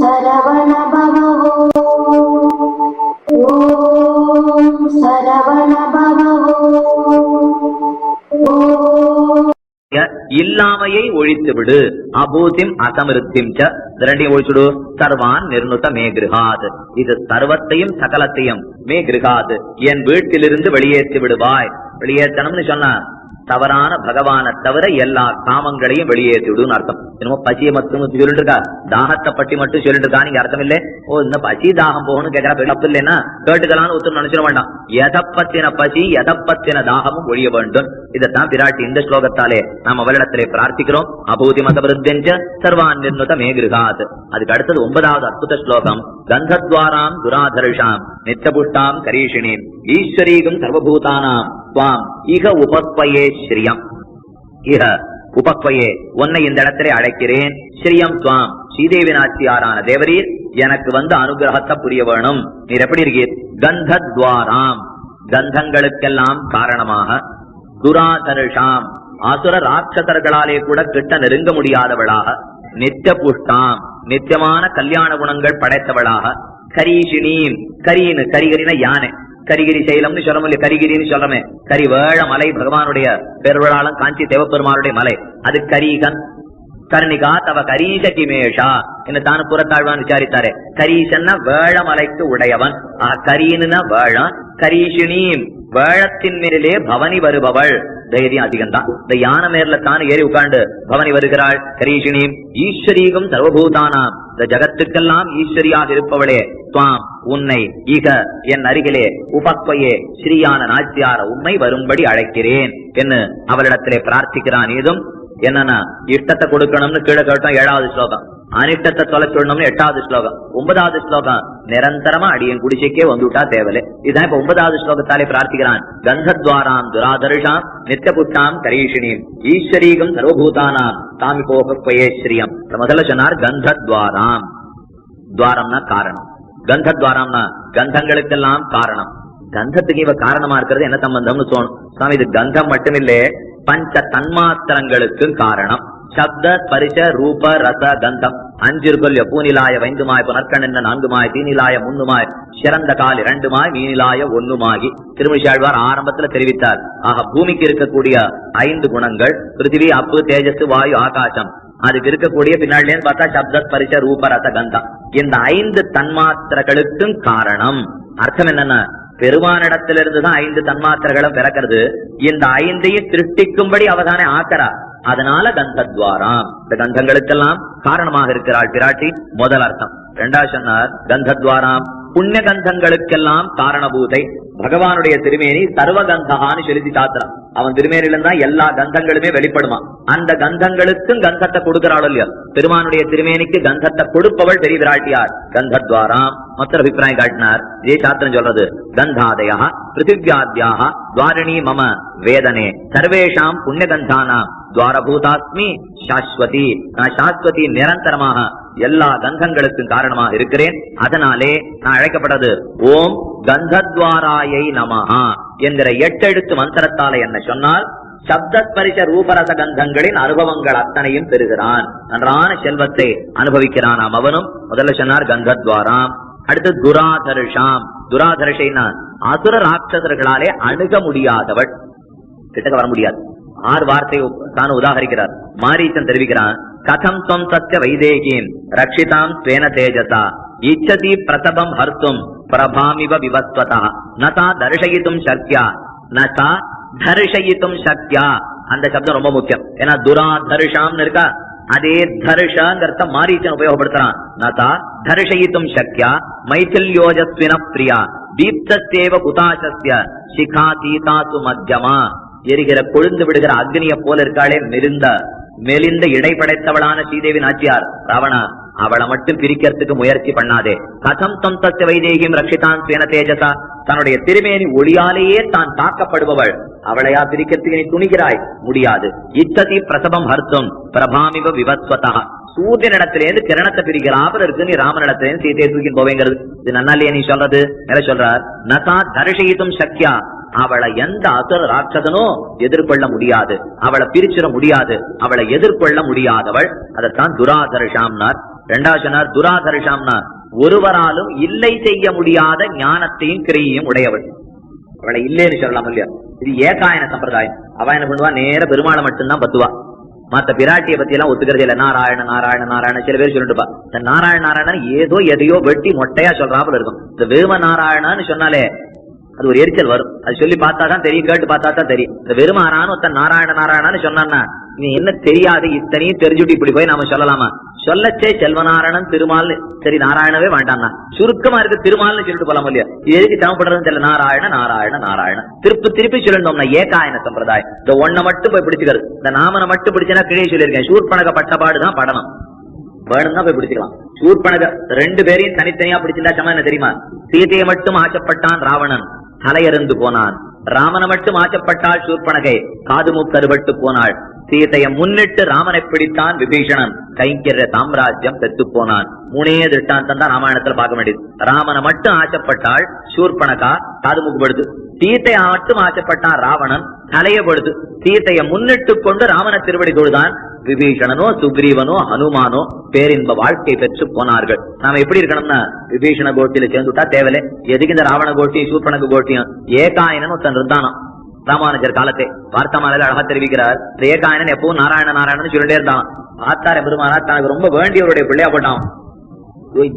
சரவண பவோ ஓம் சரவண பவோ இல்லாமையை ஒழித்து விடு. அபூதிம் அசமிருத்திம் ச ரெண்டையும் ஒழிச்சுடு. சர்வான் நிர்ணுத மே கிருகாது. இது சர்வத்தையும் சகலத்தையும் மே கிருகாது. என் வீட்டிலிருந்து வெளியேற்றி விடுவாய். வெளியேற்றணும்னு சொன்னா தவறான பகவானை தவிர எல்லா காமங்களையும் வெளியேற்றி விடுன்னு அர்த்தம். என்னமோ பசியை மட்டும் சொல்லிட்டு இருக்கா தாகத்தை பற்றி மட்டும் சொல்லிட்டு இருக்கா நீங்க அர்த்தம் இல்ல ஓ இந்த பசி தாகம் போகணும்னு கேட்கறா தப்பு இல்லைன்னா கேட்டுக்கலாம்னு ஒருத்தர் நினைச்சிட வேண்டாம். எதப்பத்தின பசி எதப்பத்தின தாகமும் ஒழிய வேண்டும். இதைத்தான் பிராட்டி இந்த ஸ்லோகத்தாலே நாம் அவரிடத்திலே பிரார்த்திக்கிறோம். அபூதி மத விருத்தெஞ்ச சர்வான் நிர்ணுத மேகிருகாத். அதுக்கு அடுத்தது ஒன்பதாவது அற்புத ஸ்லோகம். கந்தத்வாராம் துராதர்ஷாம் நித்தபுஷ்டாம் கரீஷினி ஈஸ்வரீகம் சர்வபூதானாம் துவாம் இக உபத்வயே ஸ்ரீயம். இஹ உபக்வையே உன்னை இந்த இடத்திலே அழைக்கிறேன். ஸ்ரீயம் துவாம். ஸ்ரீதேவி நாச்சியாரான தேவரீர் எனக்கு வந்து அனுகிரகத்தை புரிய வேணும். நீர் எப்படி இருக்கீர்? கந்தத்வாராம். கந்தங்களுக்கெல்லாம் காரணமாக துராதருஷாம் அசுர ராட்சசர்களாலே கூட கிட்ட நெருங்க முடியாதவளாக நித்திய புஷ்டாம் நித்தியமான கல்யாண குணங்கள் படைத்தவளாக கரீஷினீம் கரீனு கரிகரின யானை. கரிகிரி சைலம்னு சொல்ல முடியல கரிகிரின்னு சொல்றமே கரிவேழ மலை பகவானுடைய பெருவிழாலம் காஞ்சி தேவப்பெருமானுடைய மலை. அது கரீகன். கர்ணிகா தவ கரீச கிமேஷா என்று தானு புறத்தாழ்வான் விசாரித்தாரே. கரீசன்னா வேழமலைக்கு உடையவன். ஆ கரீனுனா வேழம் கரீஷினீம் வேழத்தின் மேலே பவனி வருபவள். தைரியம் அதிகம்தான். இந்த யானை மேர்ல தான் ஏறி உட்காண்டு பவனி வருகிறாள். கரீஷினீம் ஈஸ்வரீகம் சர்வபூதானாம். இந்த ஜகத்துக்கெல்லாம் ஈஸ்வரியாக இருப்பவளே துவாம் உன்னை ஈக என் அருகிலே உபக்வையே ஸ்ரீயான நாச்சியார உண்மை வரும்படி அழைக்கிறேன் என்று அவரிடத்திலே பிரார்த்திக்கிறான். ஏதும் என்னன்னா இஷ்டத்தை கொடுக்கணும்னு கீழே கேட்டோம் ஏழாவது ஸ்லோகம். அனிஷ்டத்தை தொலைச்சுடணும்னு எட்டாவது ஸ்லோகம் ஒன்பதாவது ஸ்லோகம் நிரந்தரமா அடியன் குடிசைக்கே வந்துட்டா தேவலை. இதான் இப்ப ஒன்பதாவது ஸ்லோகத்தாலே பிரார்த்திக்கிறான். கந்தத்வாராம் துராதர்ஷாம் நித்தியபுட்டாம் கரீஷினியும் ஈஸ்வரீகம் சர்வபூதானாம் தாமி போகப்பயே ஸ்ரீயம். முதல்ல சொன்னார் கந்தத்வாராம். துவாரம்னா காரணம். கந்தத்வாரம்னா கந்தங்களுக்கெல்லாம் காரணம். கந்தத்துக்கு இவ காரணமா இருக்கிறது என்ன சம்பந்தம்னு தோணும். சுவாமி இது கந்தம் மட்டுமில்லே பஞ்ச தன்மாத்திரங்களுக்கும் காரணம். சப்த ஸ்பரிச ரூப ரச கந்தம். அஞ்சு இருக்கொல்ல பூநிலாய வைந்துமாய் புனற்கண்ண நான்குமாய் தீனிலாய முன்னுமாய் சிறந்த கால் இரண்டுமாய் மீனிலாய ஒன்னுமாகி திருமிஷாழ்வார் ஆரம்பத்துல தெரிவித்தார். ஆக பூமிக்கு இருக்கக்கூடிய ஐந்து குணங்கள் பிருத்திவி அப்பு தேஜஸ் வாயு ஆகாசம். அதுக்கு இருக்கக்கூடிய பின்னாடியே பார்த்தா சப்த ஸ்பரிச ரூப ரச கந்தம். இந்த ஐந்து தன்மாத்திரங்களுக்கும் காரணம் அர்த்தம் என்னன்னா? பெருமானிடத்திலிருந்து தான் ஐந்து தன்மாத்திரங்களும் பிறக்கிறது. இந்த ஐந்தையும் திருஷ்டிக்கும்படி அவதானே ஆக்கறா. அதனால கந்தத்வாராம். இந்த கந்தங்களுக்கெல்லாம் காரணமாக இருக்கிறாள் பிராட்டி. முதல் அர்த்தம். இரண்டாவது சொன்னார் கந்தத்வாராம். புண்ணிய கந்தங்களுக்கெல்லாம் காரணபூதை பகவானுடைய திருமேனி சர்வகந்தகான்னு சொல்லி சாத்திரம் அவன் திருமேனில தான் எல்லா கந்தங்களுமே வெளிப்படுமா அந்த கந்தங்களுக்கும் கந்தத்தை கொடுக்கிறாள் இல்லையா? பெருமானுடைய திருமேனிக்கு கந்தத்தை கொடுப்பவள் பெரிய விராட்டியார். கந்தத்வாராம் மொத்த அபிப்பிராயம் காட்டினார். இதே சாத்திரம் சொல்றது கந்தாதயா பிருத்திவியாத்யாக துவாரிணி மம வேதனே சர்வேஷாம் புண்ணியகந்தானாம் துவாரபூதாஸ்மி சாஸ்வதி நான் சாஸ்வதி நிரந்தரமாக எல்லா கந்தங்களுக்கும் காரணமாக இருக்கிறேன். அதனாலே நான் அழைக்கப்பட்டது ஓம் கந்தத்வாராயை நமஹா என்கிற எட்டெழுத்து மந்திரத்தால என்ன சொன்னால் சப்தஸ்பரிச ரூபரச கந்தங்களின் அனுபவங்கள் அத்தனையும் பெறுகிறான். நன்றான செல்வத்தை அனுபவிக்கிறானாம் அவனும். முதல்ல சொன்னார் கந்தத்வாராம். அடுத்து துராதர்ஷாம். துராதர்ஷைனா அசுர ராட்சசர்களாலே அணுக முடியாதவள். கிட்டக்க வர முடியாது. ஆறு வார்த்தை தான் உதாகரிக்கிறார். மாரீசன் தெரிவிக்கிறான் கதம் தொம் சத்திய வைதேகீம் ரக்ஷிதாம் ஸ்வேன தேஜசா இச்சதி பிரசபம் ஹர்த்தும் பிரபாமிவ விவஸ்வதா நதா தர்ஷயித்தும் சக்தியா நதா தர்ஷயித்தும் சக்தியா அந்த சப்தம் ரொம்ப முக்கியம். ஏன்னா துரா துராதர்ஷாம்னு இருக்கா? அதே தர்ஷங்கிறத மாரீச்சன் உபயோகப்படுத்துறான். நதா தர்ஷயித்தும் சக்தியா மைத்தில்யோஜஸ்வின பிரியா தீப்தேவ குதாசஸ்ய சிகா தீதாசு மத்தியமா எரிகிற கொழுந்து விடுகிற அக்னிய போல இருக்காளே மிருந்த மெலிந்த இடை படைத்தவளான சீதேவி நாச்சியார் ராவணா அவளை மட்டும் பிரிக்கிறதுக்கு முயற்சி பண்ணாதே. கதம் தம் தத்து வைதேகியும் ரட்சிதான் சேன தேஜசா. தன்னுடைய திருமேனி ஒளியாலேயே தான் தாக்கப்படுபவள். அவளையா பிரிக்கிறதுக்கு நீ துணிகிறாய்? முடியாது. இத்ததி பிரசவம் ஹர்த்தம். பிரபாமிவ விவத்வதா. சூரியனிடத்திலேருந்து கிரணத்தை பிரிக்கிறாப்புல இருக்கு. நீ ராமனிடத்திலேருந்து சீதையை தூக்கி போவேங்கிறது. இது நன்னாலேயே நீ சொல்றது. மேல சொல்றார் நசா தரிசயித்தும் சக்யா. அவளை எந்த அசுர ராட்சதனோ எதிர்கொள்ள முடியாது. அவளை பிரிச்சிட முடியாது. அவளை எதிர்கொள்ள முடியாதவள். அதைத்தான் துராதரிஷாம்னார். ரெண்டாவது சொன்னார் துராதரிஷாம்னார் ஒருவராலும் இல்லை செய்ய முடியாத ஞானத்தையும் கிரியையும் உடையவள். அவளை இல்லைன்னு சொல்லலாம் இல்லையா? இது ஏகாயன சம்பிரதாயம். அவ என்ன பண்ணுவா? நேர பெருமாளை மட்டும்தான் பத்துவா. மத்த பிராட்டியை பத்தி எல்லாம் ஒத்துக்கிறதே இல்ல. நாராயண நாராயண நாராயண சில பேர் சொல்லிட்டுப்பா இந்த நாராயண நாராயணன் ஏதோ எதையோ வெட்டி மொட்டையா சொல்றாப்புல இருக்கும். இந்த வேம நாராயணன்னு சொன்னாலே அது ஒரு எரிச்சல் வரும். அது சொல்லி பார்த்தா தான் தெரியும் கேட்டு பார்த்தா தான் தெரியும். இந்த வெறுமாறான்னு ஒருத்தன் நாராயண நாராயணன்னு சொன்னான்னா நீ என்ன தெரியாது இத்தனையும் தெரிஞ்சுட்டு இப்படி போய் நாம சொல்லலாமா? சொல்லச்சே செல்வநாராயணன் திருமால் சரி நாராயணவே வேண்டாம்னா. சுருக்கமா இருக்கு திருமால்னு சொல்லிட்டு போலாம் இல்லையா? இது எதுக்கு தேவைப்படுறதுன்னு தெரியல. நாராயண நாராயண நாராயண. திருப்பி திருப்பி சொல்லணும்னா ஏகாயன சம்பிரதாயம். இந்த ஒன்ன மட்டும் போய் பிடிச்சுக்கிறது. இந்த நாமனை மட்டும் பிடிச்சனா கிழே சொல்லியிருக்கேன். சூர்பனக பட்டபாடுதான் படணும் வேணும்னா போய் பிடிச்சிக்கலாம். சூர்பனக ரெண்டு பேரையும் தனித்தனியா பிடிச்சிருந்தா சமம் என்ன தெரியுமா? சீதையை மட்டும் ஆச்சப்பட்டான் ராவணன். தலையறிந்து போனான். ராமனை மட்டும் ஆச்சப்பட்டாள் சூர்பனகை. காது மூக்கருபட்டு போனாள். சீதையை முன்னிட்டு ராமனை பிடித்தான் விபீஷணன். கைங்கிற சாம்ராஜ்யம் பெத்து போனான். மூணே திருஷ்டாந்தம் தான் ராமாயணத்துல பார்க்க வேண்டியது. ராமனை மட்டும் ஆசைப்பட்டாள் சூர்பனகா காது மூக்குப்படுது மட்டும் ஆசைப்பட்டான் ராவணன் தலையப்படுது சீத்தையை முன்னிட்டு கொண்டு ராமன திருவடி தொழுதான் விபீஷணனோ சுக்ரீவனோ ஹனுமானோ பேரின்ப வாழ்க்கை பெற்று போனார்கள். நாம எப்படி இருக்கணும்னா விபீஷண கோட்டியில சேர்ந்துட்டா தேவலை எதுக்கு இந்த ராவண கோட்டியும் சூர்பனக கோட்டியும் ஏகாயனன் ஒருத்தன் இருந்தானாம். ராமானுஜர் காலத்தை. வார்த்தாமாலையில அழகா தெரிவிக்கிறார். ரேகாயணன் எப்பவும் நாராயண நாராயணன் சொல்லிட்டே இருந்தான். பார்த்தார பெருமானா தனக்கு ரொம்ப வேண்டியவருடைய பிள்ளையா போட்டான்.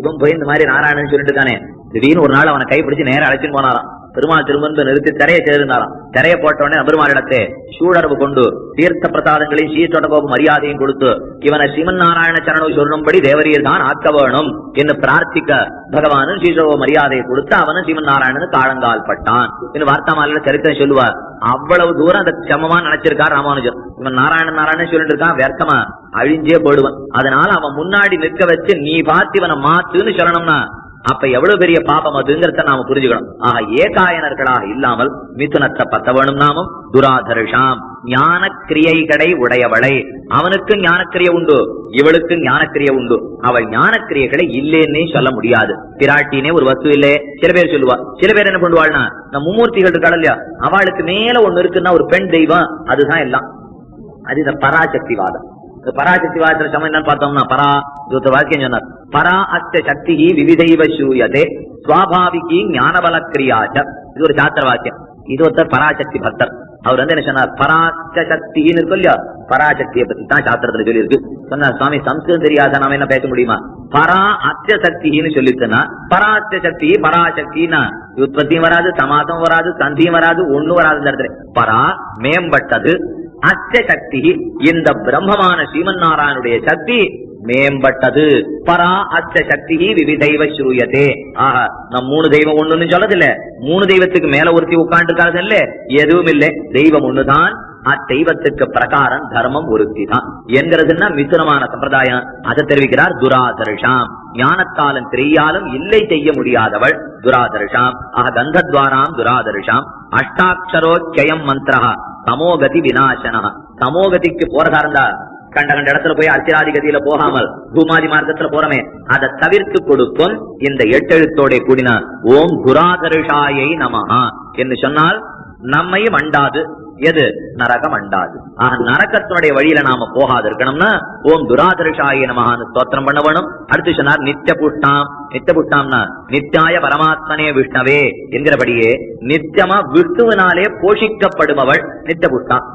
இவன் போய் இந்த மாதிரி நாராயணன் சொல்லிட்டு இருக்கானே. திடீர்னு ஒரு நாள் அவனை கைப்பிடிச்சு நேரம் அழைச்சின்னு போனாராம். பெருமாள் திருமணம் நிறுத்தி திரையை சேர்ந்தாராம் திரையை போட்ட உடனே பெருமாளிடத்தை சூழரவு கொண்டு தீர்த்த பிரசாதங்களையும் சீர்தொடகோப மரியாதையும் கொடுத்து இவனை சிவன் நாராயண சரணம் சொல்லும்படி தேவரீர் தான் ஆக்க வேணும் என்று பிரார்த்திக்க பகவானும் சீசோக மரியாதையை கொடுத்து அவனும் சிவன் நாராயணனுக்கு ஆழங்கால் பட்டான். என்று வார்த்தாமாலையில சரித்திரம் சொல்லுவார். அவ்வளவு தூரம் அந்த சமமா நினைச்சிருக்கார் ராமானுஜர். இவன் நாராயணன் நாராயணன் சொல்லிட்டு இருக்கான் வியர்த்தமா அழிஞ்சே போடுவன் அதனால அவன் முன்னாடி நிற்க வச்சு நீ பார்த்து இவனை மாத்துன்னு சொல்லணும்னா அப்ப எவ்வளவு பெரிய பாபம் அதுங்கிறத நாம புரிஞ்சுக்கணும். ஆக ஏகாயனர்களாக இல்லாமல் மிதுனத்தை பத்தவனும் நாமும். துராதர்ஷாம் ஞான கிரியைகளை உடையவளை. அவனுக்கு ஞானக்கிரிய உண்டு இவளுக்கு ஞானக்கிரிய உண்டு. அவள் ஞானக்கிரியைகளை இல்லைன்னே சொல்ல முடியாது. பிராட்டினே ஒரு வஸ்து இல்லையே சில பேர் சொல்லுவா சில பேர் என்ன பண்ணுவாள்னா நம்ம மும்மூர்த்திகள் இருக்காள் இல்லையா அவளுக்கு மேல ஒண்ணு இருக்குன்னா ஒரு பெண் தெய்வம் அதுதான் எல்லாம். அது இந்த பராசக்திவாதம். பராசக்திவாதத்துல சமம் என்னன்னு பார்த்தோம்னா பரா இது வாக்கியம் சொன்னார். பரா அத்த சக்தி விவிதைவ சூயதே சுவாபாவிகி ஞானபல கிரியாச்ச இது ஒரு சாத்திர வாக்கியம். இது ஒருத்தர் பராசக்தி பக்தர். அவர் வந்து என்ன சொன்னார்? பராச்ச சக்தின்னு இருக்கும் இல்லையா? பராசக்தியை பத்தி தான் சாத்திரத்துல சொல்லியிருக்கு. சொன்னார் சுவாமி சம்ஸ்கிருதம் தெரியாத? நாம என்ன பேச முடியுமா? பரா அச்ச சக்தின்னு சொல்லிட்டுனா பராச்ச சக்தி பராசக்தினா உற்பத்தியும் வராது சமாதம் வராது சந்தியும் வராது ஒண்ணும் வராது இடத்துல பரா மேம்பட்டது அச்ச சக்தி இந்த பிரம்மமான ஸ்ரீமன் நாராயணுடைய சக்தி மேம்பட்டது. பரா அச்ச சக்தி விவிதைவ ஸ்ரூயதே. ஆஹா நம் மூணு தெய்வம் ஒண்ணுன்னு சொல்லதில்ல. மூணு தெய்வத்துக்கு மேல ஒருத்தி உட்காந்துருக்காது இல்ல எதுவும் இல்லை தெய்வம் ஒண்ணுதான் அத்தெய்வத்துக்கு பிரகாரம் தர்மம் ஒருத்தி தான் என்கிறதுன்னா மிதுனமான சம்பிரதாயம். அதை தெரிவிக்கிறார் துராதர்ஷாம். ஞானத்தாலும் தெரியாலும் இல்லை செய்ய முடியாதவள் துராதர்ஷாம். ஆக கந்தத்வாராம் துராதர்ஷாம். அஷ்டாட்சரோச்சயம் மந்திரா சமோகதி விநாசனா சமோகதிக்கு போறதா இருந்தா கண்ட கண்ட இடத்துல போய் அர்ச்சராதி கதியில போகாமல் பூமாதி மார்க்கத்துல போறமே. அதை தவிர்த்து கொடுக்கும் இந்த எட்டெழுத்தோட கூடின ஓம் குராதருஷாயை நமஹா என்று சொன்னால் நம்மையும் அண்டாது. எது? நரகம் அண்டாது. ஆக நரகத்தினுடைய வழியில நாம போகாது இருக்கணும்னா ஓம் துராதர்ஷாய நமகான்னு ஸ்தோத்திரம் பண்ண வேணும். அடுத்து சொன்னார் நித்திய புஷ்டாம் நித்திய புஷ்டாம்னா நித்தியாய பரமாத்மனே விஷ்ணவே என்கிறபடியே நித்தியமா விஷ்ணுவினாலே போஷிக்கப்படுபவள் நித்திய புஷ்டாம்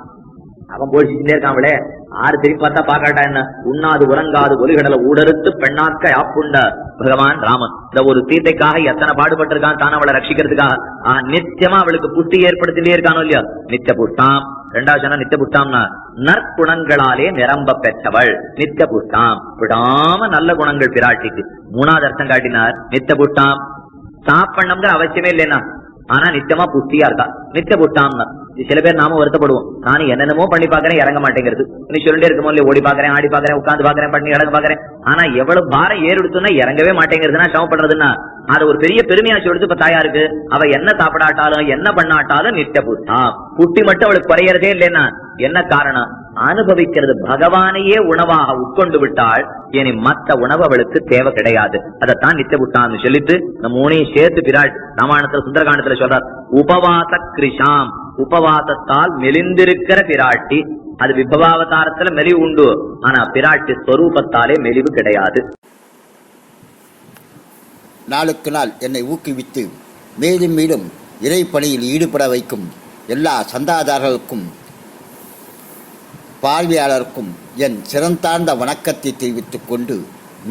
அவன் போஷிச்சுட்டே இருக்காங்களே ஆறு திருப்பி பார்த்தா பாக்காட்டா என்ன? உண்ணாது உறங்காது ஒலிகடலை ஊடறுத்து பெண்ணாக்க யாப்புண்ட பகவான் ராமன். இந்த ஒரு தீர்த்தைக்காக எத்தனை பாடுபட்டிருக்கான் தான் அவளை ரட்சிக்கிறதுக்காக. ஆஹ் நித்தியமா அவளுக்கு புஷ்டி ஏற்படுத்திட்டே இருக்கானோ இல்லையா? நித்திய புஷ்டாம் ரெண்டாவது சொன்னா நித்திய புஷ்டாம்னா நற்குணங்களாலே நிரம்ப பெற்றவள். நித்திய புஷ்டாம் விடாம நல்ல குணங்கள் பிராட்டிக்கு மூணாவது அர்த்தம் காட்டினார் நித்திய புஷ்டாம் சாப்பிடணுங்கிற அவசியமே இல்லைன்னா. ஆனா நித்தியமா புஷ்டியா இருக்கா? நித்திய புஷ்டாம்னா சில பேர் நாம வருத்தப்படுவோம். நானும் என்னென்னமோ பண்ணி பாக்குறேன் இறங்க மாட்டேங்கிறது. நீ சொல்லிட்டே இருக்கமோ இல்லையா ஓடி பாக்குறேன் ஆடி பாக்குறேன் உட்காந்து பாக்குறேன் பண்ணி இறங்க பாக்குறேன் ஆனா எவ்வளவு பாரம் ஏறெடுத்தோம்னா இறங்கவே மாட்டேங்கிறதுனா சமம் பண்றதுன்னா அது ஒரு பெரிய பெருமையா சொல்றது இப்ப தாயாருக்கு. அவ என்ன சாப்பிடாட்டாலும் என்ன பண்ணாட்டாலும் நிட்ட புத்தா. புட்டி மட்டும் அவளுக்கு குறையறதே இல்லைன்னா என்ன காரணம்? அனுபவிக்கிறது பகவானையே உணவாக உட்கொண்டு விட்டால் இனி மத்த உணவு அவளுக்கு தேவை கிடையாது. அதைத்தான் நித்த புட்டான்னு சொல்லிட்டு நம்ம மூணையும் சேர்த்து பிராட் ராமாயணத்துல சுந்தரகாண்டத்துல சொல்றார். உபவாச கிருஷாம் உபவாசத்தால் மெலிந்திருக்கிற பிராட்டி. அது விபவாவதாரத்துல மெலிவு உண்டு. ஆனா பிராட்டி ஸ்வரூபத்தாலே மெலிவு கிடையாது. நாளுக்கு நாள் என்னை ஊக்குவித்து மேலும் மேலும் இறை பணியில் ஈடுபட வைக்கும் எல்லா சந்தாதாரர்களுக்கும் பார்வையாளருக்கும் என் சிறந்தார்ந்த வணக்கத்தை தெரிவித்துக் கொண்டு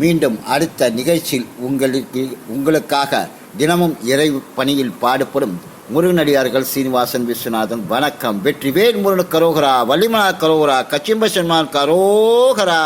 மீண்டும் அடுத்த நிகழ்ச்சியில் உங்களுக்கு உங்களுக்காக தினமும் இறை பணியில் பாடுபடும் முருகனடியார்கள் சீனிவாசன் விஸ்வநாதன். வணக்கம். வெற்றி வேல் முருகன் கரோகரா வள்ளிமலா கரோகரா கச்சிம்ப சன்மான் கரோகரா.